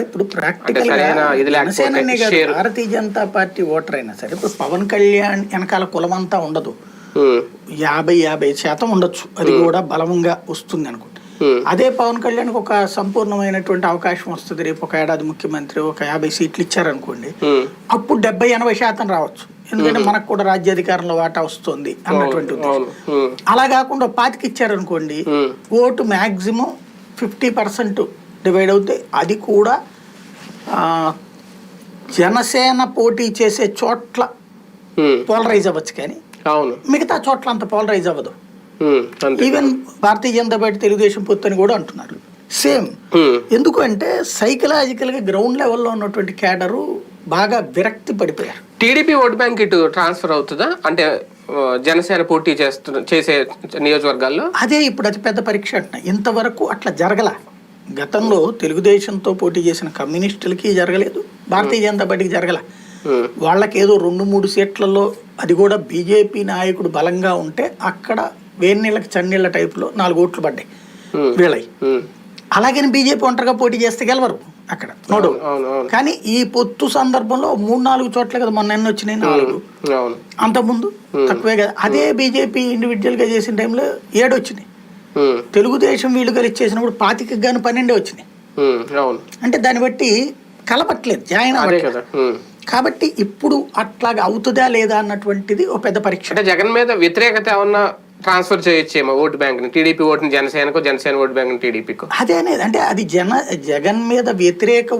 ఇప్పుడు practical. Bharatiya Janata Party voter అయినా సరే ఇప్పుడు పవన్ కళ్యాణ్ వెనకాల కులమంతా ఉండదు. ఉమ్, యాభై యాభై శాతం ఉండొచ్చు. అది కూడా బలంగా వస్తుంది అనుకుంటా. అదే పవన్ కళ్యాణ్కి ఒక సంపూర్ణమైనటువంటి అవకాశం వస్తుంది. రేపు ఒక ఏడాది ముఖ్యమంత్రి ఒక యాభై సీట్లు ఇచ్చారనుకోండి అప్పుడు డెబ్బై ఎనభై శాతం రావచ్చు. ఎందుకంటే మనకు కూడా రాజ్యాధికారంలో వాటా వస్తుంది అన్నటువంటి అలా కాకుండా పాతికి ఇచ్చారనుకోండి ఉమ్, vote maximum fifty percent divide అవుతాయి అది కూడా జనసేన పోటీ చేసే చోట్ల పోలరైజ్ అవ్వచ్చు కానీ అవును. మిగతా చోట్ల అంత పోలరైజ్ అవ్వదు. ఈవెన్ భారతీయ జనతా పార్టీ తెలుగుదేశం పొత్తు అని కూడా అంటున్నారు. సేమ్ ఎందుకు అంటే సైకలాజికల్గా గ్రౌండ్ లెవెల్లో ఉన్నటువంటి క్యాడరు బాగా విరక్తి పడిపోయారు. టీడీపీ ఓట్ బ్యాంక్ ఇటు ట్రాన్స్ఫర్ అవుతుందా? అంటే జనసేన పోటీ చేస్తున్న చేసే నియోజకవర్గాల్లో? అదే ఇప్పుడు అతి పెద్ద పరీక్ష అంటున్నా. ఇంతవరకు అట్లా జరగల. గతంలో తెలుగుదేశంతో పోటీ చేసిన కమ్యూనిస్టులకి జరగలేదు. భారతీయ జనతా పార్టీకి జరగల. ఉమ్, వాళ్ళకి ఏదో రెండు మూడు సీట్లలో అది కూడా బీజేపీ నాయకుడు బలంగా ఉంటే అక్కడ వేన్నీళ్ళకి చన్నీళ్ళ టైపులో నాలుగు ఓట్లు పడ్డాయి. వీళ్ళవి. ఉమ్, అలాగని బీజేపీ ఒంటరిగా పోటీ చేస్తే గెలవరు అక్కడ. నోడు కానీ ఈ పొత్తు సందర్భంలో మూడు నాలుగు చోట్ల కదా మొన్న ఎన్ని వచ్చినాయి? నాలుగు. అంతకుముందు తక్కువే కదా. అదే బీజేపీ ఇండివిజువల్గా చేసిన టైంలో ఏడు వచ్చినాయి. తెలుగుదేశం వీళ్ళు కలిసి చేసినప్పుడు పాతికి గాను పన్నెండే అవును. అంటే దాన్ని బట్టి కలపట్లేదు జాయిన్ ఉమ్. కాబట్టి ఇప్పుడు అట్లాగా అవుతుందా లేదా అన్నటువంటిది ఒక పెద్ద పరీక్ష. అంటే జగన్ మీద వ్యతిరేకత ఏమన్నా ట్రాన్స్ఫర్ చేయొచ్చేమో ఓటు బ్యాంక్ని టీడీపీ ఓటుని జనసేనకు జనసేన ఓటు బ్యాంక్ టీడీపీకు. అదే అనేది అంటే అది జన జగన్ మీద వ్యతిరేక